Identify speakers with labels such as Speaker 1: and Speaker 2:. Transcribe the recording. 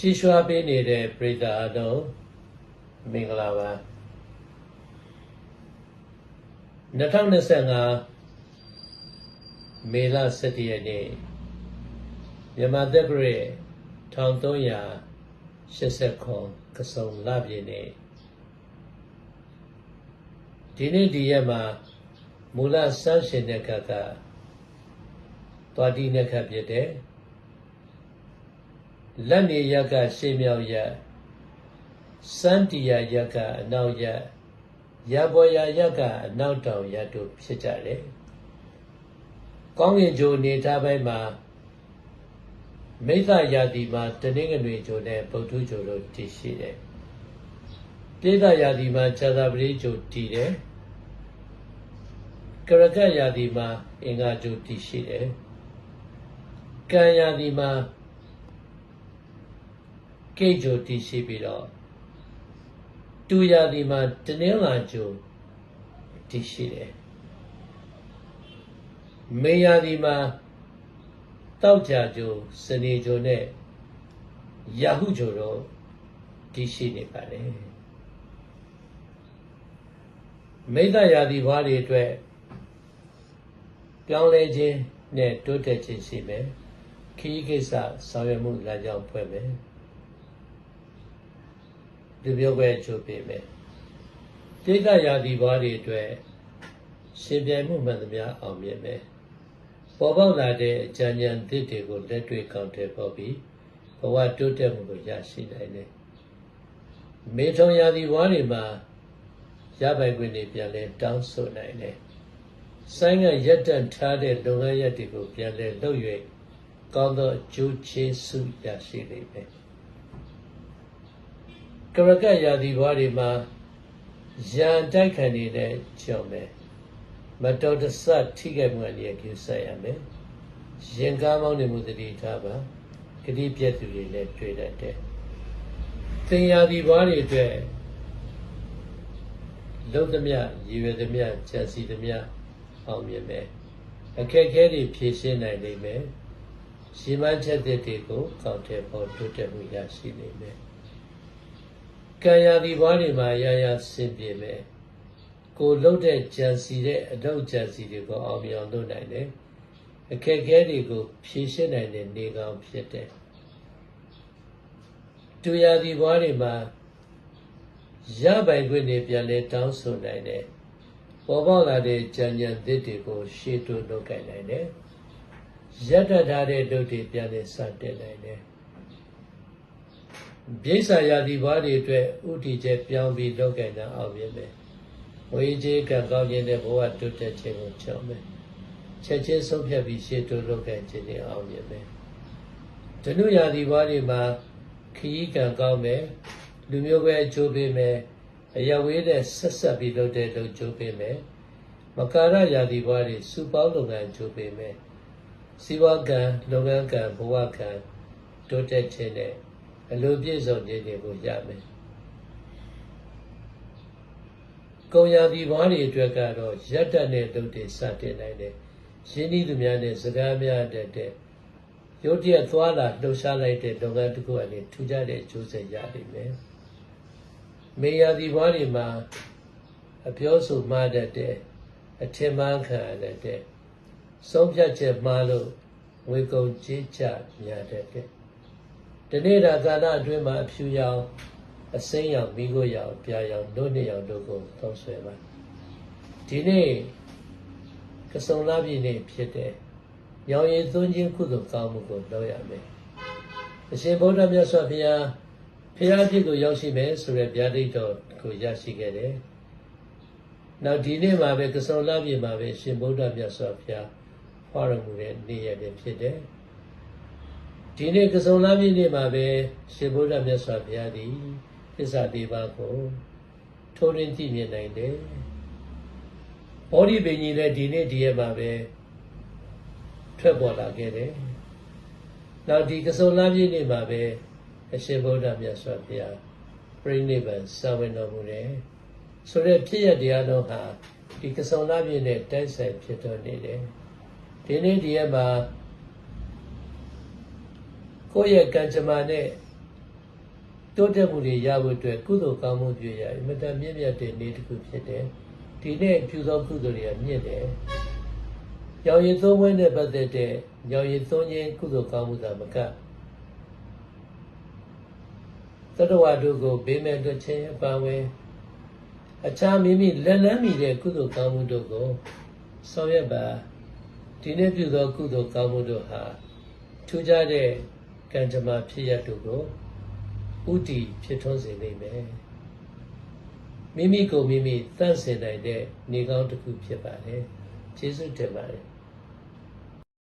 Speaker 1: ကြည်ရွှာပေးနေတဲ့ပရိသတ်အတော်မင်္ဂလာပါ2025မေလ17ရက်နေ့မြန်မာတက္ကရာ1389ကစုံလပြည့်နေ့ဒီနေ့ဒီရက်မှာမူလဆန်းရှင်တဲ့ကကသွားတိနဲ့ခတ်ဖြစ်တဲ့ လက်နေရက်ကရှေးမြောက်ရက်စန္တီယာရက်ကအနောက်ရက်ရဘော်ယာရက်ကအနောက်တောင်ရက်တို့ဖြစ်ကြတယ်။ကောင်းကင်ဂျိုနေထားပိုင်းမှာမိသယာတိမှာတနင်္ဂနွေဂျိုနဲ့ဗုဒ္ဓဂျိုတို့တည်ရှိတယ်။ပိသယာတိမှာခြာသာပရိဂျိုတည်တယ်။ကရကယာတိမှာအင်္ဂါဂျိုတည်ရှိတယ်။ကံယာတိမှာ ကိတ်ဂျိုတည်ရှိပြီးတော့တူရာဒီမှာတနင်္လာဂျိုတည်ရှိတယ်မေယာဒီမှာတောက်ကြဂျိုစနေဂျိုနဲ့ယာဟုဂျိုတော့တည်ရှိနေပါတယ်မိဒယာဒီဘွားတွေအတွက်ပြောင်းလဲခြင်းနဲ့တိုးတက်ခြင်းရှိမယ်ခီးကိစ္စဆောင်ရွက်မှုလမ်းကြောင်းဖွဲ့မယ် လူမျိုးပဲချုပ်ပေးမယ်တိတ်တရာဒီဘွားတွေအတွက်ရှင်ပြိုင်မှုမှန်သမျှအောင်မြင်မယ်ပေါ်ပေါက်လာတဲ့အကြံဉာဏ်သစ်တွေကိုလက်တွေ့ကောင်းတယ်ပေါ်ပြီးဘဝတိုးတက်မှုကိုရရှိနိုင်တယ်မေထုံရာဒီဘွားတွေမှာရပိုင်ခွင့်တွေပြန်လဲတောင်းဆိုနိုင်တယ်ဆိုင်ကရက်တန့်ထားတဲ့လုပ်ငန်းရက်တွေကိုပြန်လဲလုပ်၍ကောင်းသောအကျိုးကျေးဇူးရရှိလိမ့်မယ် ကရကရာသီဘွားတွေမှာရန်တိုက်ခံနေတဲ့ကြောင့်ပဲမတော်တဆထိခိုက်မှုအနေနဲ့ကျဆက်ရမယ်ရင်ကားမောင်းနေမှုတတိထားပါဂတိပြည့်သူတွေလည်းတွေ့တတ်တယ်သင်ရာသီဘွားတွေအတွက်လုံးသမျှရည်ရွယ်သမျှကြံစီသမျှအောင်မြင်မယ်အခက်အခဲတွေဖြေရှင်းနိုင်လိမ့်မယ်ရှင်းမှန်းချက်တွေကိုကောက်တဲ့ပေါ်တိုးတက်မှုရရှိနေမယ် ကံရာဒီဘွားတွေမှာရရဆင်ပြေမယ်ကိုလှုပ်တဲ့ကြံစီတဲ့အတော့ကြံစီတွေကိုအောင်မြင်အောင်လုပ်နိုင်တယ်အခက်အခဲတွေကိုဖြေရှင်းနိုင်တဲ့နေကောင်ဖြစ်တယ်တူရာဒီဘွားတွေမှာရပိုင်ခွင့်တွေပြန်လဲတောင်းဆိုနိုင်တယ်ပေါ်ပေါက်လာတဲ့ကြံကြံသစ်တွေကိုရှေ့တိုးလုပ်ကိုင်နိုင်တယ်ရက်တထားတဲ့လုပ်တွေပြန်လဲစတင်နိုင်တယ် ပြိဿာယာတိဘွားတွေအတွက်ဥတီချက်ပြောင်းပြီးလောက်ကင်တာအောင်မြင်မယ်။ဝေကြီးကံကောင်းခြင်းနဲ့ဘဝတိုးတက်ခြင်းကိုကြောက်မယ်။ချက်ချင်းဆုံးဖြတ်ပြီးရှေ့တိုးလောက်ကင်ခြင်းနဲ့အောင်မြင်မယ်။ဓနုယာတိဘွားတွေမှာခရီးကံကောင်းမယ်။လူမျိုးပဲအကျိုးပေးမယ်။အယဝေးတဲ့ဆက်ဆက်ပြီးလုပ်တဲ့လုပ်ကျိုးပေးမယ်။မကာရယာတိဘွားတွေစုပေါင်းလုပ်ငန်းကျိုးပေးမယ်။စီဝကံလုပ်ငန်းကံဘဝကံတိုးတက်ခြင်းနဲ့ အလိုပြည့်စုံခြင်းတွေကိုရမယ်။ကုံရာဒီဘွားတွေအတွက်ကတော့ရက်တက်တဲ့လုပ်တွေစတင်နိုင်တယ်။ရင်းနှီးသူများနဲ့စကားများတဲ့တဲ့ရုတ်တရက်သွားလာလှုပ်ရှားလိုက်တဲ့လုပ်ငန်းတစ်ခုအနေထူးခြားတဲ့အကျိုးဆက်ရနိုင်မယ်။မေယာဒီဘွားတွေမှာအပြောဆိုမှားတတ်တဲ့အထင်မှားခံရတဲ့ဆုံးဖြတ်ချက်မှားလို့ငွေကုန်ကြေးချများတတ်တဲ့ ဒီနေ့ဒါကာလအတွင်းမှာအဖြူရောင်အစိမ်းရောင်မိခိုးရောင်ပြာရောင်တို့နှစ်ရောင်တို့ကိုသုံးဆွဲပါဒီနေ့ကစုံလာပြည့်နေ့ဖြစ်တဲ့ရောင်ရည်သွင်းခြင်းကုသိုလ်ကောင်းမှုကိုလုပ်ရမယ်အရှင်ဗုဒ္ဓမြတ်စွာဘုရားဖရာဖြစ်ကိုရောက်ရှိမယ်ဆိုတဲ့ဗျာဒိတ်တော်ကိုရရှိခဲ့တယ်နောက်ဒီနေ့မှာပဲကစုံလာပြည့်မှာပဲရှင်ဗုဒ္ဓမြတ်စွာဘုရားဟောတော်မူတဲ့နေ့ရက်ပဲဖြစ်တယ် ဒီနေ့ကစုံလာပြည့်နေ့မှာပဲရှင်ဗုဒ္ဓမြတ်စွာဘုရားသည်သစ္စာလေးပါးကိုထိုးရင်းကြည့်မြင်နိုင်တယ်။ဘောဓိပင်ကြီးလည်းဒီနေ့ဒီရက်မှာပဲထွက်ပေါ်လာခဲ့တယ်။နောက်ဒီကစုံလာပြည့်နေ့မှာပဲအရှင်ဗုဒ္ဓမြတ်စွာဘုရားပြိဋိဘံစာဝင်တော်မူတယ်။ဆိုတဲ့ဖြစ်ရတရားတော်ဟာဒီကစုံလာပြည့်နဲ့တိုက်ဆိုင်ဖြစ်တော်နေတယ်။ဒီနေ့ဒီရက်မှာ ကိုယ့်ရဲ့ကံကြမ္မာနဲ့တိုးတက်မှုတွေရဖို့အတွက်ကုသိုလ်ကောင်းမှုပြုရအင်မတန်မြင့်မြတ်တဲ့နေ့တစ်ခုဖြစ်တယ်ဒီနေ့ပြုသောကုသိုလ်တွေကမြင့်တယ်ရောင်ရည်သုံးဝဲနဲ့ပတ်သက်တဲ့ရောင်ရည်သုံးခြင်းကုသိုလ်ကောင်းမှုသာမကသတ္တဝါတို့ကိုဘေးမဲ့တွခြင်းအပါအဝင်အခြားမိမိလက်လန်းမိတဲ့ကုသိုလ်ကောင်းမှုတို့ကိုဆောင်ရွက်ပါဒီနေ့ပြုသောကုသိုလ်ကောင်းမှုတို့ဟာထူးခြားတဲ့ ကံကြမ္မာဖြစ်ရတို့ကိုဥတီဖြစ်ထွန်းစေနိုင်မယ်မိမိကိုမိမိသန့်စင်နိုင်တဲ့နေကောင်းတစ်ခုဖြစ်ပါတယ်ကျေးဇူးတင်ပါတယ်